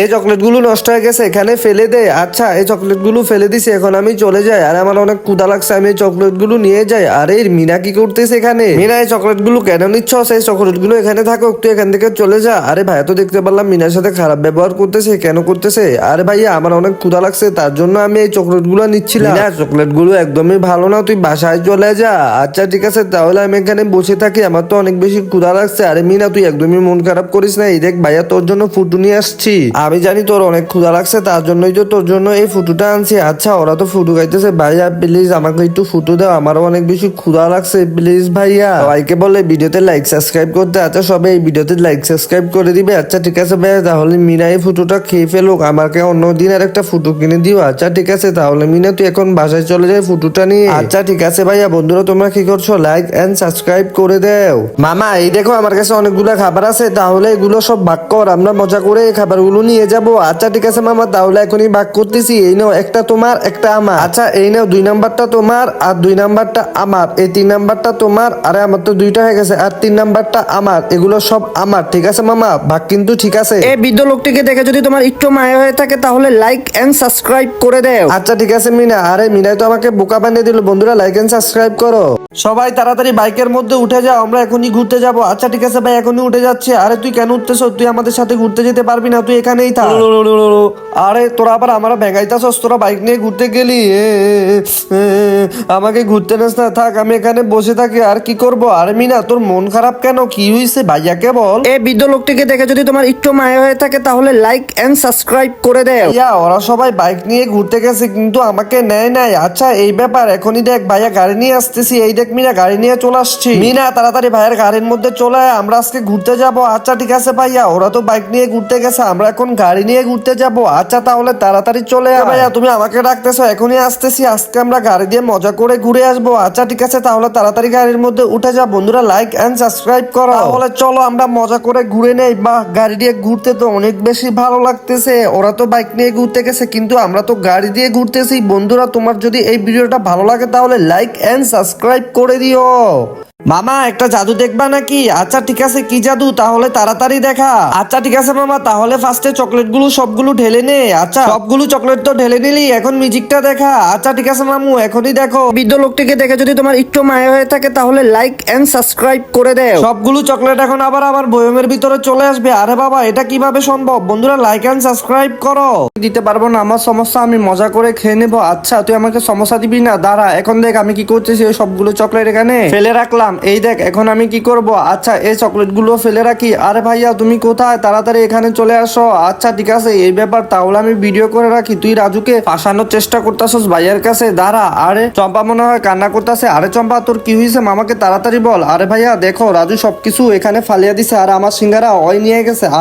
এই চকলেটগুলো নষ্ট হয়ে গেছে, এখানে ফেলে দে। আচ্ছা এই চকলেটগুলো ফেলে দিছি, এখন আমি চলে যাই। আর আমার অনেক ক্ষুদা লাগছে, আমি এই চকলেটগুলো নিয়ে যাই। আরে, মিনা কি করতেছে এখানে? মিনা, এই চকলেটগুলো কেন নিচ্ছ? সেই চকলেটগুলো এখানে থাকুক তুই এখান থেকে চলে যা। আরে ভাইয়া, তো দেখতে পারলাম মিনার সাথে খারাপ ব্যবহার করতেছে, কেন করতেছে? আরে ভাইয়া, আমার অনেক ক্ষুদা লাগছে, তার জন্য আমি এই চকলেটগুলো নিচ্ছিলাম। না চকলেটগুলো একদমই ভালো না, তুই বাসায় চলে যা। আচ্ছা ঠিক আছে, তাহলে আমি এখানে বসে থাকি, আমার তো অনেক বেশি ক্ষুধা লাগছে। আরে মিনা, তুই একদমই মন খারাপ করিস না, এই দেখ ভাইয়া তোর জন্য ফুটু নিয়ে আসছি। আমি জানি তোর অনেক ক্ষুধা লাগছে, তার জন্যই তো তোর জন্য এই ফুটুটা আনছি। আচ্ছা ওরা তো ফুটু খাইতেছে, ভাইয়া প্লিজ আমাকে একটু ফুটু দাও, আমারও অনেক বেশি ক্ষুধা লাগছে প্লিজ ভাইয়া। সবাইকে বলে ভিডিওতে লাইক সাবস্ক্রাইব করতে আচ্ছা সবাই এই ভিডিওতে লাইক সাবস্ক্রাইব করে দিবে। আচ্ছা ঠিক আছে ভাইয়া, তাহলে মিনা এই ফুটুটা খেয়ে ফেলুক, আমাকে অন্য দিন আর একটা ফুটু কিনে দিও। আচ্ছা ঠিক আছে, তাহলে মিনা, তুই এখন বাসায় চলে যায় ফুটুটা নিয়ে। আচ্ছা ঠিক আছে ভাইয়া, বন্ধুরা, তোমরা কি করছ? লাইক এন্ড সাবস্ক্রাইব করে দেও। মামা, এই দেখো, আমার কাছে অনেকগুলো খাবার আছে, তাহলে এগুলো সব ভাগ কর, আমরা মজা করে এই খাবারগুলো নিয়ে যাব। আচ্ছা ঠিক আছে মামা তাহলে এখনই ভাগ করতেছি। এই নাও একটা তোমার একটা আমার। আচ্ছা এই নাও দুই নাম্বারটা তোমার আর দুই নাম্বারটা আমার। এই তিন নাম্বারটা তোমার আরে আমার তো দুইটা হয়ে গেছে। আর তিন নাম্বারটা আমার এগুলো সব আমার ঠিক আছে মামা? ভাগ কিন্তু ঠিক আছে। এই বৃদ্ধ লোকটিকে দেখে যদি তোমার একটু মায়া হয়ে থাকে তাহলে লাইক এন্ড সাবস্ক্রাইব করে দেও। আচ্ছা ঠিক আছে মিনা। আরে মিনাই তো আমাকে বোকা বানিয়ে দিল। বন্ধুরা লাইক এন্ড সাবস্ক্রাইব করো। সবাই তাড়াতাড়ি বাইকের মধ্যে উঠে যাও আমরা এখনই ঘুরতে যাব। আচ্ছা ঠিক আছে ভাই এখনই উঠে যাচ্ছি। আরে তুই কেন উঠতেছ? তুই আমাদের সাথে ঘুরতে যেতে পারবি না। তুই এখানেই থাক আরে তোরা আবার আমরা ভেঙাইতাছস তোরা বাইক নিয়ে ঘুরতে গেলি? আমাকে ঘুরতে নাস না থাক আমি এখানে বসে থাকি আর কি করব? আর মিনা তোর মন খারাপ কেন? কি হয়েছে ভাইয়াকে বল? এই বৃদ্ধ লোকটিকে দেখে যদি তোমার একটু মায়া হয়ে থাকে তাহলে লাইক এন্ড সাবস্ক্রাইব করে দেও। ইয়া ওরা সবাই বাইক নিয়ে ঘুরতে গেছে কিন্তু আমাকে নেয় নাই। আচ্ছা এই ব্যাপার এখনই দেখ ভাইয়া গাড়ি নিয়ে আসতেছি। এই দেখ মিনা গাড়ি নিয়ে চলে আসছি। মিনা তাড়াতাড়ি ভাইয়ের গাড়ির মধ্যে চলে আয়, আমরা আজকে ঘুরতে যাব। আচ্ছা ঠিক আছে ভাইয়া ওরা তো বাইক নিয়ে ঘুরতে গেছে আমরা এখন গাড়ি নিয়ে ঘুরতে যাব। আচ্ছা তাহলে তাড়াতাড়ি চলে আয় ভাইয়া তুমি আমাকে ডাকতেছো এখনই আসতেছি আজকে আমরা গাড়ি দিয়ে মজা করে ঘুরে আসব। আচ্ছা ঠিক আছে তাহলে তাড়াতাড়ি গাড়ির মধ্যে উঠে যা বন্ধুরা লাইক এন্ড সাবস্ক্রাইব করো। তাহলে চলো আমরা মজা করে ঘুরে নেই। বাহ গাড়ি দিয়ে ঘুরতে তো অনেক বেশি ভালো লাগতেছে। ওরা তো বাইক নিয়ে ঘুরতে গেছে কিন্তু আমরা তো গাড়ি দিয়ে ঘুরতেছি। বন্ধুরা তোমার যদি এই ভিডিওটা ভালো লাগে তাহলে লাইক এন্ড সাবস্ক্রাইব করে দিও। মামা, একটা জাদু দেখবা নাকি? আচ্ছা ঠিক আছে, কি জাদু? তাহলে তাড়াতাড়ি দেখা। আচ্ছা ঠিক আছে, মামা, তাহলে ফার্স্টে চকলেটগুলো সবগুলো ঢেলে নে। আচ্ছা সবগুলো চকলেট তো ঢেলে নিলি, এখন মিউজিকটা দেখা। আচ্ছা ঠিক আছে, মামু, এখনই দেখো। বৃদ্ধ লোকটিকে দেখে যদি তোমার একটু মায়া হয়ে থাকে, তাহলে লাইক এন্ড সাবস্ক্রাইব করে দেও। সবগুলো চকলেট এখন আবার আবার বয়মের ভিতরে চলে আসবে। আরে বাবা, এটা কীভাবে সম্ভব? বন্ধুরা লাইক এন্ড সাবস্ক্রাইব করো। দিতে পারব না, আমার সমস্যা, আমি মজা করে খেয়ে নেব। আচ্ছা তুই আমাকে সমস্যা দিবি না, দাঁড়া, এখন দেখ আমি কি করতেছি ওই সবগুলো চকলেট এখানে ফেলে রাখলাম। এই দেখ, এখন আমি কি করব? আচ্ছা এই চকলেটগুলো ফেলে রাখি। আরে ভাইয়া, তুমি কোথায়? তাড়াতাড়ি এখানে চলে আসো। আচ্ছা ঠিক আছে, এই ব্যাপার, তাহলে আমি ভিডিও করে রাখি। তুই রাজুকে ফাঁসানোর চেষ্টা করতেছস ভাইয়ার কাছে, দাঁড়া। আরে, চম্পা মনে হয় কান্না করতেছে। আরে চম্পা, তোর কি হয়েছে মামাকে তাড়াতাড়ি বল। আরে ভাইয়া, দেখো, রাজু সবকিছু এখানে ফালিয়া দিছে, আর আমার সিঙ্গারা ওই নিয়ে গেছে। আর